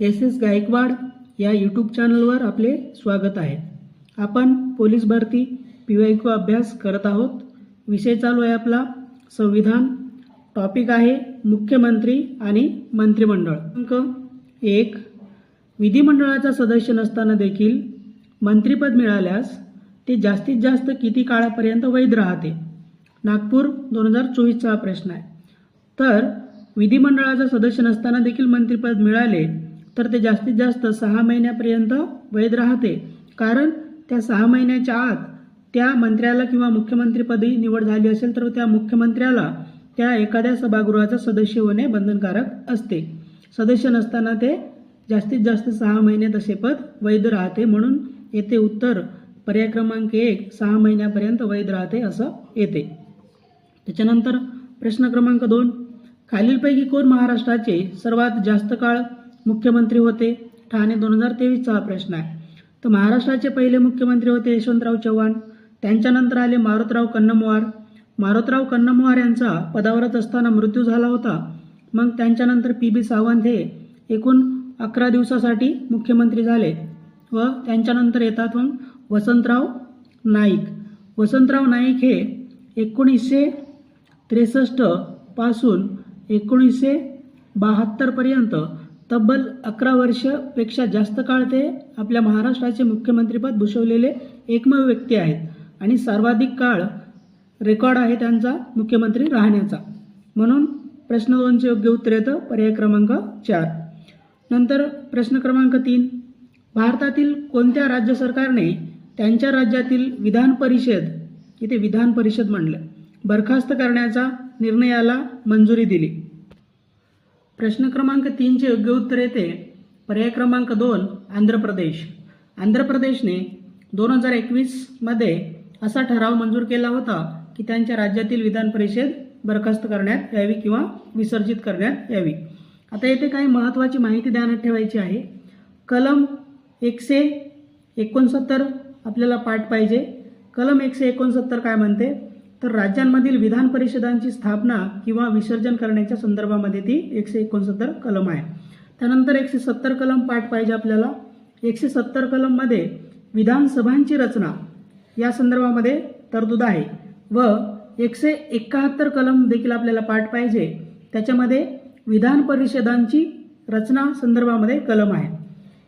S S Gaikwad या YouTube चॅनलवर आपले स्वागत आहे. आपण पोलीस भरती पी वाय क्यू अभ्यास करत आहोत. विषय चालू आहे आपला. संविधान. टॉपिक आहे मुख्यमंत्री आणि मंत्रिमंडळ. अंक एक. विधिमंडळाचा सदस्य नसताना देखील मंत्रिपद मिळाल्यास ते जास्तीत जास्त किती काळापर्यंत वैध राहते? नागपूर दोन हजार चोवीसचा हा प्रश्न आहे. तर विधिमंडळाचा सदस्य नसताना देखील मंत्रिपद मिळाले तर ते जास्तीत जास्त सहा महिन्यापर्यंत वैध राहते. कारण त्या सहा महिन्याच्या आत त्या मंत्र्याला किंवा मुख्यमंत्रीपदी निवड झाली असेल तर त्या मुख्यमंत्र्याला त्या एखाद्या सभागृहाचा सदस्य होणे बंधनकारक असते. सदस्य नसताना ते जास्तीत जास्त सहा महिने तसे पद वैध राहते म्हणून येथे उत्तर पर्याय क्रमांक एक सहा महिन्यापर्यंत वैध राहते असं येते. त्याच्यानंतर प्रश्न क्रमांक दोन खालीलपैकी कोण महाराष्ट्राचे सर्वात जास्त काळ मुख्यमंत्री होते. ठाणे दोन हजार तेवीसचा हा प्रश्न आहे. तर महाराष्ट्राचे पहिले मुख्यमंत्री होते यशवंतराव चव्हाण. त्यांच्यानंतर आले मारुतराव कन्नमवार. मारुतराव कन्नमवार यांचा पदावरच असताना मृत्यू झाला होता. मग त्यांच्यानंतर पी बी सावंत हे एकूण अकरा दिवसासाठी मुख्यमंत्री झाले व त्यांच्यानंतर येतात मग वसंतराव नाईक. वसंतराव नाईक हे एकोणीसशे त्रेसष्टपासून एकोणीसशे बहात्तरपर्यंत तब्बल अकरा वर्षपेक्षा जास्त काळ ते आपल्या महाराष्ट्राचे मुख्यमंत्रीपद भूषवलेले एकमेव व्यक्ती आहेत. आणि सर्वाधिक काळ रेकॉर्ड आहे त्यांचा मुख्यमंत्री राहण्याचा. म्हणून प्रश्न दोनचे योग्य उत्तर येतं. पर्याय क्रमांक चार. नंतर प्रश्न क्रमांक तीन. भारतातील कोणत्या राज्य सरकारने त्यांच्या राज्यातील विधान परिषद इथे विधान परिषद म्हणलं बरखास्त करण्याचा निर्णयाला मंजुरी दिली? प्रश्न क्रमांक तीनचे योग्य उत्तर येते. पर्याय क्रमांक दोन आंध्र प्रदेश. आंध्र प्रदेशने दोन हजार एकवीसमध्ये असा ठराव मंजूर केला होता की त्यांच्या राज्यातील विधान परिषद बरखास्त करण्यात यावी किंवा विसर्जित करण्यात यावी. आता येथे काही महत्त्वाची माहिती ध्यानात ठेवायची आहे. कलम एकशे एकोणसत्तर आपल्याला पाठ पाहिजे. कलम एकशे एकोणसत्तर काय म्हणते? तर राज्यांमधील विधान परिषदांची स्थापना किंवा विसर्जन करण्याच्या संदर्भामध्ये ती एकशे एकोणसत्तर कलम आहे. त्यानंतर एकशे सत्तर कलम पाठ पाहिजे आपल्याला. एकशे सत्तर कलममध्ये विधानसभांची रचना या संदर्भामध्ये तरतूद आहे व एकशे एकाहत्तर कलम देखील आपल्याला पाठ पाहिजे. त्याच्यामध्ये विधान परिषदांची रचना संदर्भामध्ये कलम आहे.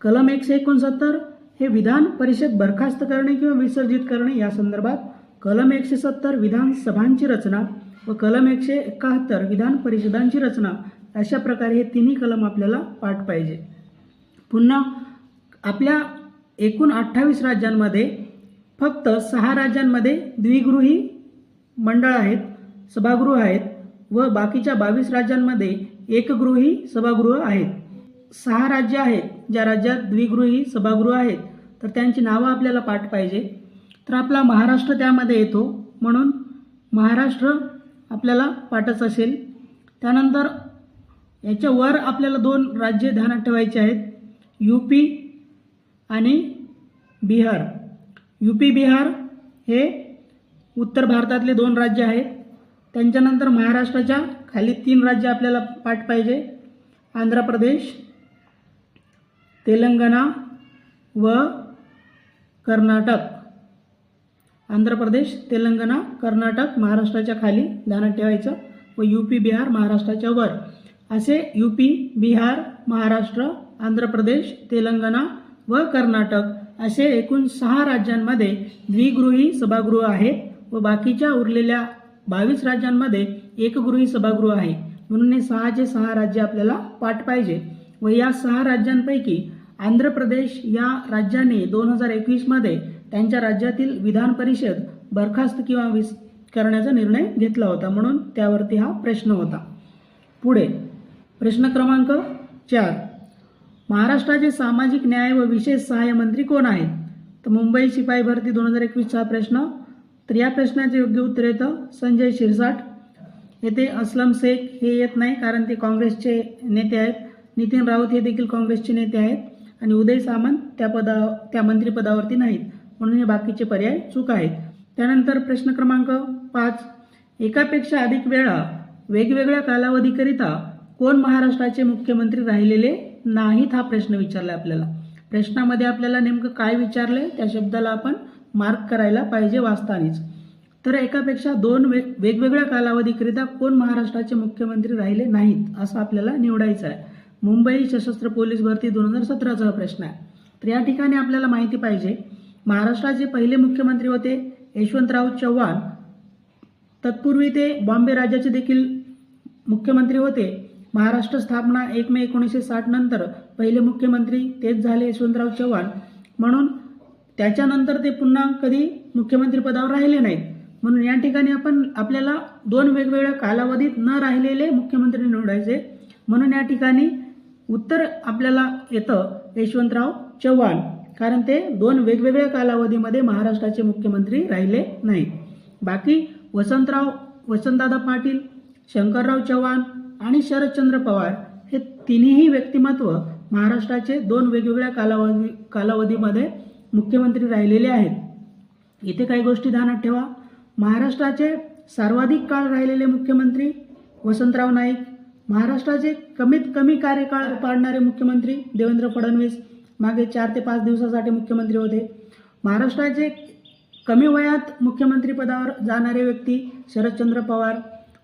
कलम एकशे एकोणसत्तर हे विधान परिषद बरखास्त करणे किंवा विसर्जित करणे या संदर्भात कलम एकशे सत्तर विधानसभांची रचना व कलम एकशे एकाहत्तर विधान परिषदांची रचना अशा प्रकारे हे तिन्ही कलम आपल्याला पाठ पाहिजे. पुन्हा आपल्या एकूण अठ्ठावीस राज्यांमध्ये फक्त सहा राज्यांमध्ये द्विगृही मंडळ आहेत सभागृह आहेत व बाकीच्या बावीस राज्यांमध्ये एकगृही सभागृह आहेत. सहा राज्य आहेत ज्या राज्यात द्विगृही सभागृह आहेत तर त्यांची नावं आपल्याला पाठ पाहिजे. तर आपला महाराष्ट्र त्यामध्ये येतो. म्हणून महाराष्ट्र आपल्याला पाठच असेल. त्यानंतर याच्यावर आपल्याला दोन राज्ये ध्यानात ठेवायचे आहेत. यू पी आणि बिहार. यू पी बिहार हे उत्तर भारतातले दोन राज्य आहेत. त्यांच्यानंतर महाराष्ट्राच्या खाली तीन राज्य आपल्याला पाठ पाहिजे. आंध्र प्रदेश तेलंगणा व कर्नाटक. आंध्र प्रदेश तेलंगणा कर्नाटक महाराष्ट्राच्या खाली ध्यानात ठेवायचं व यू पी बिहार महाराष्ट्राच्या वर. असे यू पी बिहार महाराष्ट्र आंध्र प्रदेश तेलंगणा व कर्नाटक असे एकूण सहा राज्यांमध्ये द्विगृही सभागृह आहेत व बाकीच्या उरलेल्या बावीस राज्यांमध्ये एकगृही सभागृह आहे. म्हणून हे सहाचे सहा राज्य आपल्याला पाठ पाहिजे व या सहा राज्यांपैकी आंध्र प्रदेश या राज्याने दोन हजार एकवीसमध्ये त्यांच्या राज्यातील विधान परिषद बरखास्त किंवा विस करण्याचा निर्णय घेतला होता. म्हणून त्यावरती हा प्रश्न होता. पुढे प्रश्न क्रमांक चार. महाराष्ट्राचे सामाजिक न्याय व विशेष सहाय्य मंत्री कोण आहेत? तर मुंबई शिपाई भरती दोन हजार एकवीसचा हा प्रश्न. तर या प्रश्नाचे योग्य उत्तर येतं. संजय शिरसाट. येथे असलम शेख हे येत नाही कारण ते काँग्रेसचे नेते आहेत. नितीन राऊत हे देखील काँग्रेसचे नेते आहेत. आणि उदय सामंत त्या पदा त्या मंत्रिपदावरती नाहीत. म्हणून हे बाकीचे पर्याय चूक आहेत. त्यानंतर प्रश्न क्रमांक पाच. एकापेक्षा अधिक वेळा वेगवेगळ्या कालावधीकरिता कोण महाराष्ट्राचे मुख्यमंत्री राहिलेले नाहीत हा प्रश्न विचारला आपल्याला. प्रश्नामध्ये आपल्याला नेमकं काय विचारलंय त्या शब्दाला आपण मार्क करायला पाहिजे वाचतानीच. तर एकापेक्षा दोन वे वेगवेगळ्या कालावधीकरिता कोण महाराष्ट्राचे मुख्यमंत्री राहिले नाहीत असं आपल्याला निवडायचं आहे. मुंबई सशस्त्र पोलीस भरती दोन हजार सतराचा हा प्रश्न आहे. तर या ठिकाणी आपल्याला माहिती पाहिजे महाराष्ट्राचे पहिले मुख्यमंत्री होते यशवंतराव चव्हाण. तत्पूर्वी ते बॉम्बे राज्याचे देखील मुख्यमंत्री होते. महाराष्ट्र स्थापना एक मे एकोणीसशे साठ नंतर पहिले मुख्यमंत्री तेच झाले यशवंतराव चव्हाण. म्हणून त्याच्यानंतर ते पुन्हा कधी मुख्यमंत्री पदावर राहिले नाहीत. म्हणून या ठिकाणी आपण आपल्याला दोन वेगवेगळ्या कालावधीत न राहिलेले मुख्यमंत्री निवडायचे. म्हणून या ठिकाणी उत्तर आपल्याला येतं यशवंतराव चव्हाण. कारण ते दोन वेगवेगळ्या कालावधीमध्ये महाराष्ट्राचे मुख्यमंत्री राहिले नाहीत. बाकी वसंतराव वसंतदादा पाटील शंकरराव चव्हाण आणि शरदचंद्र पवार हे तिन्ही व्यक्तिमत्व महाराष्ट्राचे दोन वेगवेगळ्या कालावधी कालावधीमध्ये मुख्यमंत्री राहिलेले आहेत. इथे काही गोष्टी ध्यानात ठेवा. महाराष्ट्राचे सर्वाधिक काळ राहिलेले मुख्यमंत्री वसंतराव नाईक महाराष्ट्राचे कमीत कमी कार्यकाळ पाडणारे मुख्यमंत्री देवेंद्र फडणवीस मागे चार ते पाच दिवसासाठी मुख्यमंत्री होते. महाराष्ट्राचे कमी वयात मुख्यमंत्रीपदावर जाणारे व्यक्ती शरदचंद्र पवार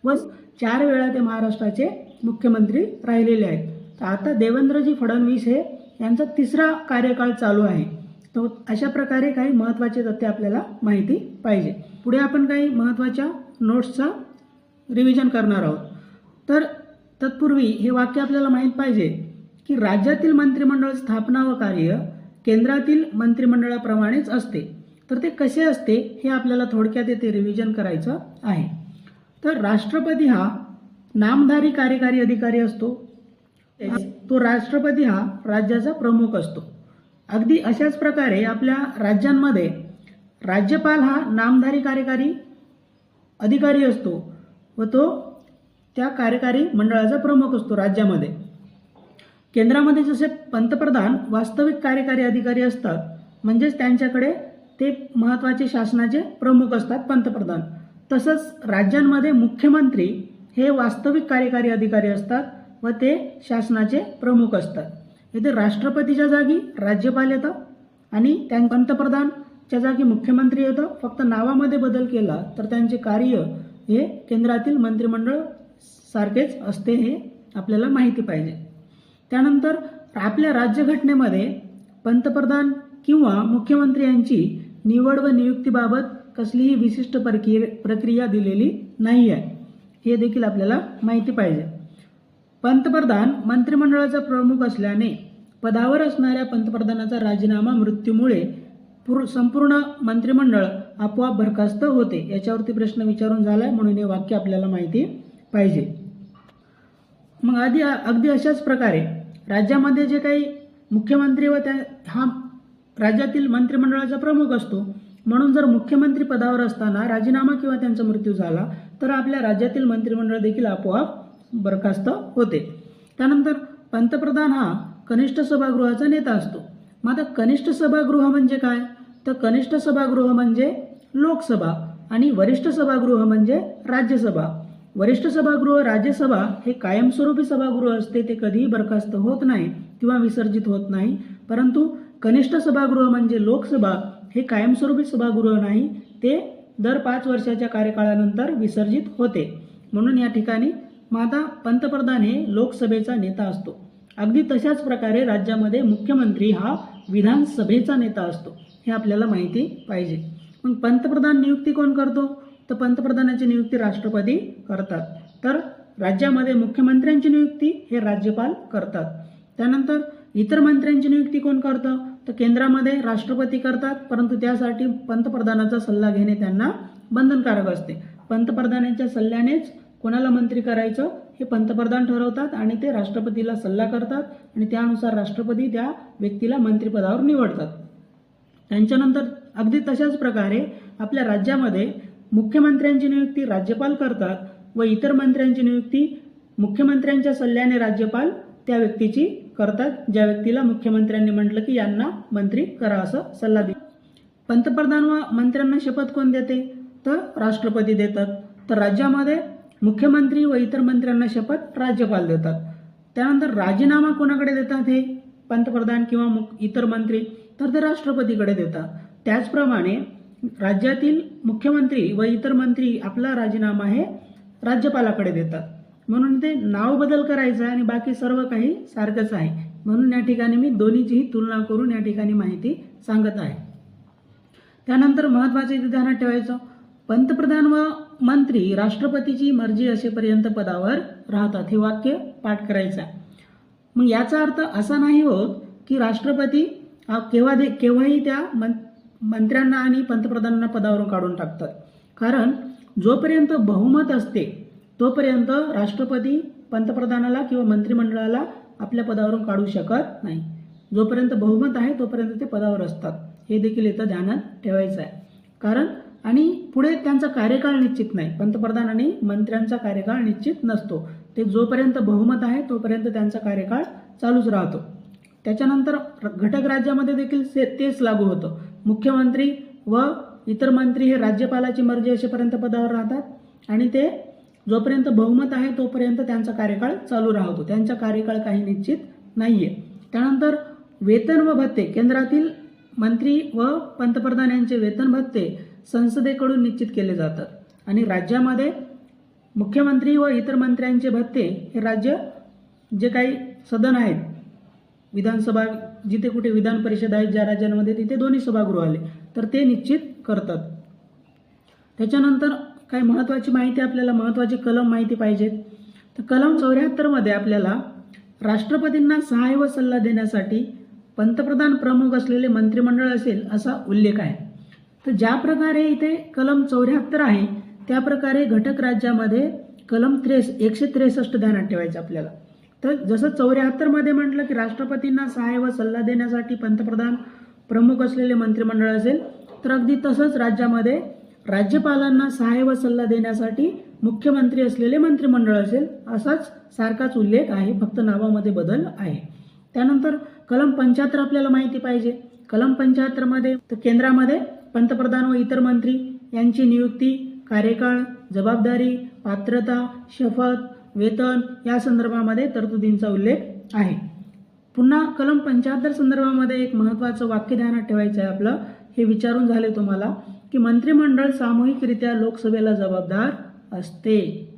व चार वेळा ते महाराष्ट्राचे मुख्यमंत्री राहिलेले आहेत. तर आता देवेंद्रजी फडणवीस हे यांचा तिसरा कार्यकाळ चालू आहे. तर अशा प्रकारे काही महत्त्वाचे तथ्य आपल्याला माहिती पाहिजे. पुढे आपण काही महत्त्वाच्या नोट्सचा रिव्हिजन करणार आहोत. तर तत्पूर्वी हे वाक्य आपल्याला माहीत पाहिजे. की राज्यातील मंत्रिमंडळ स्थापना व कार्य केंद्रातील मंत्रिमंडळाप्रमाणेच असते. तर ते कसे असते हे आपल्याला थोडक्यात येथे रिव्हिजन करायचं आहे. तर राष्ट्रपती हा नामधारी कार्यकारी अधिकारी असतो. तो राष्ट्रपती हा राज्याचा प्रमुख असतो. अगदी अशाच प्रकारे आपल्या राज्यांमध्ये राज्यपाल हा नामधारी कार्यकारी अधिकारी असतो व तो त्या कार्यकारी मंडळाचा प्रमुख असतो राज्यामध्ये. केंद्रामध्ये जसे पंतप्रधान वास्तविक कार्यकारी अधिकारी असतात म्हणजेच त्यांच्याकडे ते महत्त्वाचे शासनाचे प्रमुख असतात पंतप्रधान. तसंच राज्यांमध्ये मुख्यमंत्री हे वास्तविक कार्यकारी अधिकारी असतात व ते शासनाचे प्रमुख असतात. इथे राष्ट्रपतीच्या जागी राज्यपाल येतं आणि त्या पंतप्रधानच्या जागी मुख्यमंत्री येतं फक्त नावामध्ये बदल केला तर त्यांचे कार्य हे केंद्रातील मंत्रिमंडळ सारखेच असते हे आपल्याला माहिती पाहिजे. त्यानंतर आपल्या राज्यघटनेमध्ये पंतप्रधान किंवा मुख्यमंत्री यांची निवड व नियुक्तीबाबत कसलीही विशिष्ट प्रक्रिये प्रक्रिया दिलेली नाही आहे हे देखील आपल्याला माहिती पाहिजे. पंतप्रधान मंत्रिमंडळाचा प्रमुख असल्याने पदावर असणाऱ्या पंतप्रधानाचा राजीनामा मृत्यूमुळे पूर संपूर्ण मंत्रिमंडळ आपोआप बरखास्त होते. याच्यावरती प्रश्न विचारून झालाय म्हणून हे वाक्य आपल्याला माहिती पाहिजे. मग आधी अगदी अशाच प्रकारे राज्यामध्ये जे काही मुख्यमंत्री व त्या हा राज्यातील मंत्रिमंडळाचा प्रमुख असतो म्हणून जर मुख्यमंत्री पदावर असताना राजीनामा किंवा त्यांचा मृत्यू झाला तर आपल्या राज्यातील मंत्रिमंडळ देखील आपोआप बरखास्त होते. त्यानंतर पंतप्रधान हा कनिष्ठ सभागृहाचा नेता असतो. मग आता कनिष्ठ सभागृह म्हणजे काय? तर कनिष्ठ सभागृह म्हणजे लोकसभा आणि वरिष्ठ सभागृह म्हणजे राज्यसभा. वरिष्ठ सभागृह राज्यसभा हे कायमस्वरूपी सभागृह असते ते कधीही बरखास्त होत नाही किंवा विसर्जित होत नाही. परंतु कनिष्ठ सभागृह म्हणजे लोकसभा हे कायमस्वरूपी सभागृह नाही ते दर पाच वर्षाच्या कार्यकाळानंतर विसर्जित होते. म्हणून या ठिकाणी मग आता पंतप्रधान हे लोकसभेचा नेता असतो. अगदी तशाच प्रकारे राज्यामध्ये मुख्यमंत्री हा विधानसभेचा नेता असतो. हे आपल्याला माहिती पाहिजे. मग पंतप्रधान नियुक्ती कोण करतो? तर पंतप्रधानाची नियुक्ती राष्ट्रपती करतात. तर राज्यामध्ये मुख्यमंत्र्यांची नियुक्ती हे राज्यपाल करतात. त्यानंतर इतर मंत्र्यांची नियुक्ती कोण करतं? तर केंद्रामध्ये राष्ट्रपती करतात. परंतु त्यासाठी पंतप्रधानाचा सल्ला घेणे त्यांना बंधनकारक असते. पंतप्रधानांच्या सल्ल्यानेच कोणाला मंत्री करायचं हे पंतप्रधान ठरवतात आणि ते राष्ट्रपतीला सल्ला करतात आणि त्यानुसार राष्ट्रपती त्या व्यक्तीला मंत्रिपदावर निवडतात. त्यांच्यानंतर अगदी तशाच प्रकारे आपल्या राज्यामध्ये मुख्यमंत्र्यांची नियुक्ती राज्यपाल करतात व इतर मंत्र्यांची नियुक्ती मुख्यमंत्र्यांच्या सल्ल्याने राज्यपाल त्या व्यक्तीची करतात ज्या व्यक्तीला मुख्यमंत्र्यांनी म्हटलं की यांना मंत्री करा असं सल्ला दे पंतप्रधान व मंत्र्यांना शपथ कोण देते? तर राष्ट्रपती देतात. तर राज्यामध्ये मुख्यमंत्री व इतर मंत्र्यांना शपथ राज्यपाल देतात. त्यानंतर राजीनामा कोणाकडे देतात हे? पंतप्रधान किंवा मुख इतर मंत्री? तर ते राष्ट्रपतीकडे देतात. त्याचप्रमाणे राज्यातील मुख्यमंत्री व इतर मंत्री आपला राजीनामा हे राज्यपालाकडे देतात. म्हणून ते नाव बदल करायचं आहे आणि बाकी सर्व काही सारखंच आहे. म्हणून या ठिकाणी मी दोन्हीचीही तुलना करून या ठिकाणी माहिती सांगत आहे. त्यानंतर महत्त्वाचं इथे ध्यानात ठेवायचं. पंतप्रधान व मंत्री राष्ट्रपतीची मर्जी असेपर्यंत पदावर राहतात हे वाक्य पाठ करायचं आहे. मग याचा अर्थ असा नाही होत की राष्ट्रपती केव्हा दे केव्हाही त्या मं मंत्र्यांना आणि पंतप्रधानांना पदावरून काढून टाकतात. कारण जोपर्यंत बहुमत असते तोपर्यंत राष्ट्रपती पंतप्रधानाला किंवा मंत्रिमंडळाला आपल्या पदावरून काढू शकत नाही. जोपर्यंत बहुमत आहे तोपर्यंत ते पदावर असतात. हे देखील इथं ध्यानात ठेवायचं आहे. कारण आणि पुढे त्यांचा कार्यकाळ निश्चित नाही. पंतप्रधान आणि मंत्र्यांचा कार्यकाळ निश्चित नसतो. ते जोपर्यंत बहुमत आहे तोपर्यंत त्यांचा कार्यकाळ चालूच राहतो. त्याच्यानंतर घटक राज्यामध्ये देखील से तेच लागू होतं. मुख्यमंत्री व इतर मंत्री हे राज्यपालाची मर्जी असेपर्यंत पदावर राहतात. आणि ते जोपर्यंत बहुमत आहे तोपर्यंत त्यांचा कार्यकाळ चालू राहतो. त्यांचा कार्यकाळ काही निश्चित नाही आहे त्यानंतर वेतन व भत्ते. केंद्रातील मंत्री व पंतप्रधान यांचे वेतन भत्ते संसदेकडून निश्चित केले जातात. आणि राज्यामध्ये मुख्यमंत्री व इतर मंत्र्यांचे भत्ते हे राज्य जे काही सदन आहेत विधानसभा जिथे कुठे विधान परिषद आहेत ज्या राज्यांमध्ये तिथे दोन्ही सभागृह आले तर ते निश्चित करतात. त्याच्यानंतर काही महत्त्वाची माहिती आपल्याला महत्त्वाची कलम माहिती पाहिजेत. तर कलम चौऱ्याहत्तरमध्ये आपल्याला राष्ट्रपतींना सहाय्य व सल्ला देण्यासाठी पंतप्रधान प्रमुख असलेले मंत्रिमंडळ असेल असा उल्लेख आहे. तर ज्या प्रकारे इथे कलम चौऱ्याहत्तर आहे त्या प्रकारे घटक राज्यामध्ये कलम त्रेस एकशे त्रेसष्ट ध्यानात ठेवायचं आपल्याला. तर जसं चौऱ्याहत्तरमध्ये म्हटलं की राष्ट्रपतींना सहाय्य व सल्ला देण्यासाठी पंतप्रधान प्रमुख असलेले मंत्रिमंडळ असेल तर अगदी तसंच राज्यामध्ये राज्यपालांना सहाय्य व सल्ला देण्यासाठी मुख्यमंत्री असलेले मंत्रिमंडळ असेल असाच सारखाच उल्लेख आहे फक्त नावामध्ये बदल आहे. त्यानंतर कलम पंच्याहत्तर आपल्याला माहिती पाहिजे. कलम पंच्याहत्तरमध्ये तर केंद्रामध्ये पंतप्रधान व इतर मंत्री यांची नियुक्ती कार्यकाळ जबाबदारी पात्रता शपथ वेतन या संदर्भामध्ये तरतुदींचा उल्लेख आहे. पुन्हा कलम पंच्याहत्तर संदर्भामध्ये एक महत्त्वाचं वाक्य ध्यानात ठेवायचं आहे आपलं. हे विचारून झाले तुम्हाला की मंत्रिमंडळ सामूहिकरित्या लोकसभेला जबाबदार असते.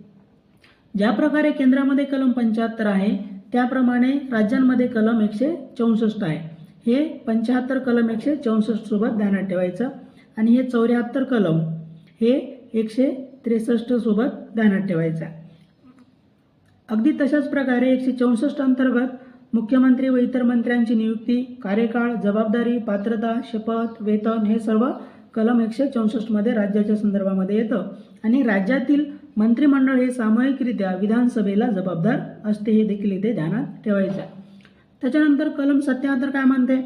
ज्या प्रकारे केंद्रामध्ये कलम पंच्याहत्तर आहे त्याप्रमाणे राज्यांमध्ये कलम एकशे चौसष्ट आहे. हे पंच्याहत्तर कलम एकशे चौसष्ट सोबत ध्यानात ठेवायचं. आणि हे चौऱ्याहत्तर कलम हे एकशे त्रेसष्ट सोबत ध्यानात ठेवायचं अगदी तशाच प्रकारे एकशे चौसष्ट अंतर्गत मुख्यमंत्री व इतर मंत्र्यांची नियुक्ती कार्यकाळ जबाबदारी पात्रता शपथ वेतन हे सर्व कलम एकशे चौसष्टमध्ये राज्याच्या संदर्भामध्ये येतं. आणि राज्यातील मंत्रिमंडळ हे सामूहिकरित्या विधानसभेला जबाबदार असते हे देखील इथे ध्यानात ठेवायचं आहे. त्याच्यानंतर कलम सत्याहत्तर काय म्हणते?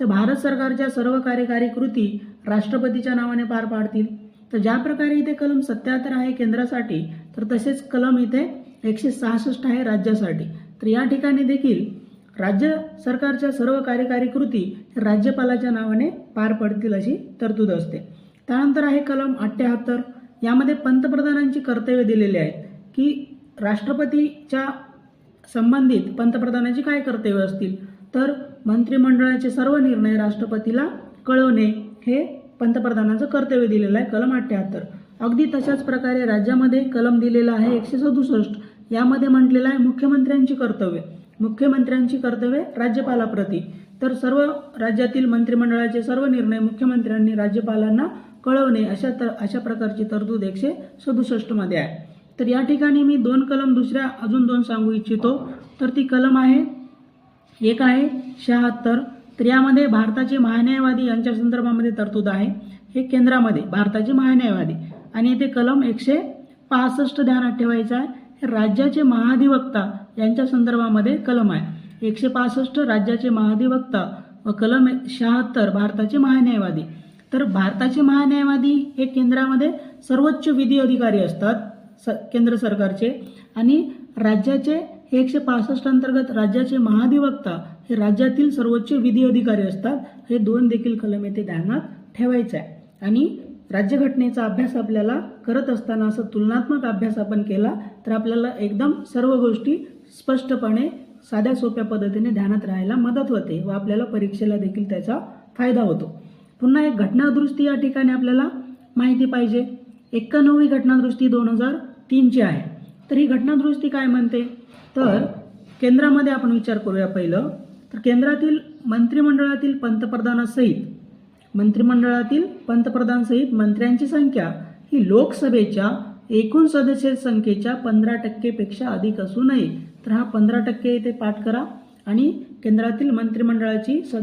तर भारत सरकारच्या सर्व कार्यकारी कृती राष्ट्रपतीच्या नावाने पार पाडतील. तर ज्या प्रकारे इथे कलम सत्याहत्तर आहे केंद्रासाठी तर तसेच कलम इथे एकशे सहासष्ट आहे राज्यासाठी. तर या ठिकाणी देखील राज्य सरकारच्या सर्व कार्यकारी कृती राज्यपालाच्या नावाने पार पडतील अशी तरतूद असते. त्यानंतर आहे कलम अठ्ठ्याहत्तर यामध्ये पंतप्रधानांची कर्तव्य दिलेली आहेत की राष्ट्रपतीच्या संबंधित पंतप्रधानांची काय कर्तव्य असतील? तर मंत्रिमंडळाचे सर्व निर्णय राष्ट्रपतीला कळवणे हे पंतप्रधानांचं कर्तव्य दिलेलं आहे कलम अठ्ठ्याहत्तर अगदी तशाच प्रकारे राज्यामध्ये कलम दिलेला आहे एकशे सदुसष्ट. यामध्ये म्हटलेलं आहे मुख्यमंत्र्यांची कर्तव्य. मुख्यमंत्र्यांची कर्तव्ये राज्यपालाप्रती. तर सर्व राज्यातील मंत्रिमंडळाचे सर्व निर्णय मुख्यमंत्र्यांनी राज्यपालांना कळवणे अशा तर अशा प्रकारची तरतूद एकशे सदुसष्टमध्ये आहे. तर या ठिकाणी मी दोन कलम दुसऱ्या अजून दोन सांगू इच्छितो. तर ती कलम आहे एक आहे शहात्तर. तर यामध्ये भारताचे महान्यायवादी यांच्या संदर्भामध्ये तरतूद आहे. हे केंद्रामध्ये भारताचे महान्यायवादी. आणि ते कलम एकशे पासष्ट ध्यानात ठेवायचं आहे. राज्याचे महाधिवक्ता यांच्या संदर्भामध्ये कलम आहे. एकशे पासष्ट राज्याचे महाधिवक्ता व कलम शहात्तर भारताचे महान्यायवादी. तर भारताचे महान्यायवादी हे केंद्रामध्ये सर्वोच्च विधी अधिकारी असतात स केंद्र सरकारचे. आणि राज्याचे हे एकशे पासष्ट अंतर्गत राज्याचे महाधिवक्ता हे राज्यातील सर्वोच्च विधी अधिकारी असतात. हे दोन देखील कलम येथे ध्यानात ठेवायचं आहे. आणि राज्यघटनेचा अभ्यास आपल्याला करत असताना असं तुलनात्मक अभ्यास आपण केला तर आपल्याला एकदम सर्व गोष्टी स्पष्टपणे साध्या सोप्या पद्धतीने ध्यानात राहायला मदत होते व आपल्याला परीक्षेला देखील त्याचा फायदा होतो. पुन्हा एक घटनादृष्टी या ठिकाणी आपल्याला माहिती पाहिजे. एक्क्याण्णवी घटनादृष्टी दोन हजार तीनची आहे. तर ही घटनादृष्टी काय म्हणते? तर केंद्रामध्ये आपण विचार करूया पहिलं. तर केंद्रातील मंत्रिमंडळातील पंतप्रधानासहित मंत्रिमंडळातील पंतप्रधानसहित मंत्र्यांची संख्या ही लोकसभेच्या एकूण सदस्य संख्येच्या पंधरा टक्केपेक्षा अधिक असू नये. तर हा पंधरा टक्के इथे पाठ करा. आणि केंद्रातील मंत्रिमंडळाची स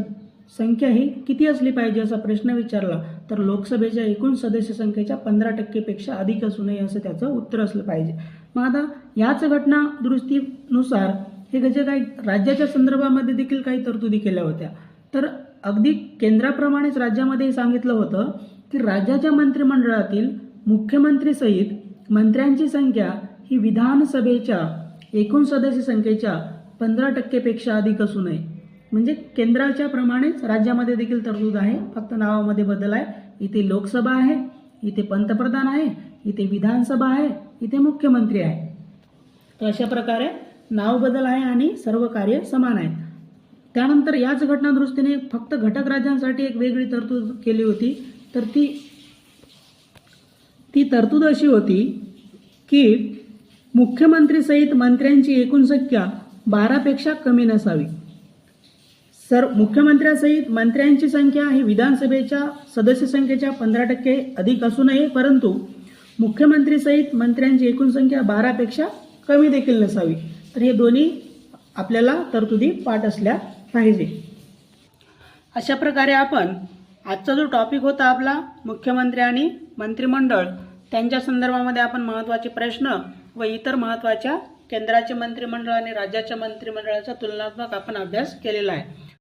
संख्या ही किती असली पाहिजे असा प्रश्न विचारला तर लोकसभेच्या एकूण सदस्य संख्येच्या पंधरा टक्केपेक्षा अधिक असू नये असं त्याचं उत्तर असलं पाहिजे. मग आता याच घटना दुरुस्तीनुसार हे जे काही राज्याच्या संदर्भामध्ये देखील काही तरतुदी केल्या होत्या. तर अगदी केंद्राप्रमाणेच राज्यामध्ये सांगितलं होतं की राज्याच्या मंत्रिमंडळातील मुख्यमंत्रीसहित मंत्र्यांची संख्या ही विधानसभेच्या एकूण सदस्य संख्येच्या पंधरा टक्केपेक्षा अधिक असू नये. म्हणजे केंद्राच्या प्रमाणेच राज्यामध्ये देखील तरतूद आहे. फक्त नावामध्ये बदल आहे. इथे लोकसभा आहे इथे पंतप्रधान आहे इथे विधानसभा आहे इथे मुख्यमंत्री आहे. तर अशा प्रकारे नाव बदल आहे आणि सर्व कार्य समान आहेत. त्यानंतर याच घटनादुरुस्तीने फक्त घटक राज्यांसाठी एक वेगळी तरतूद केली होती. तर ती ती तरतूद अशी होती की मुख्यमंत्रीसहित मंत्र्यांची एकूण संख्या बारापेक्षा कमी नसावी. सर मुख्यमंत्र्यासहित मंत्र्यांची संख्या ही विधानसभेच्या सदस्य संख्येच्या पंधरा टक्के अधिक असू नये परंतु मुख्यमंत्रीसहित मंत्र्यांची एकूण संख्या बारापेक्षा कमी देखील नसावी. तर हे दोन्ही आपल्याला तरतुदी पाठ असल्या पाहिजे. अशा प्रकारे आपण आजचा जो टॉपिक होता आपला मुख्यमंत्री आणि मंत्रिमंडळ त्यांच्या संदर्भामध्ये आपण महत्त्वाचे प्रश्न व इतर महत्त्वाच्या केंद्राचे मंत्रिमंडळ आणि राज्याच्या मंत्रिमंडळाचा तुलनात्मक आपण अभ्यास केलेला आहे.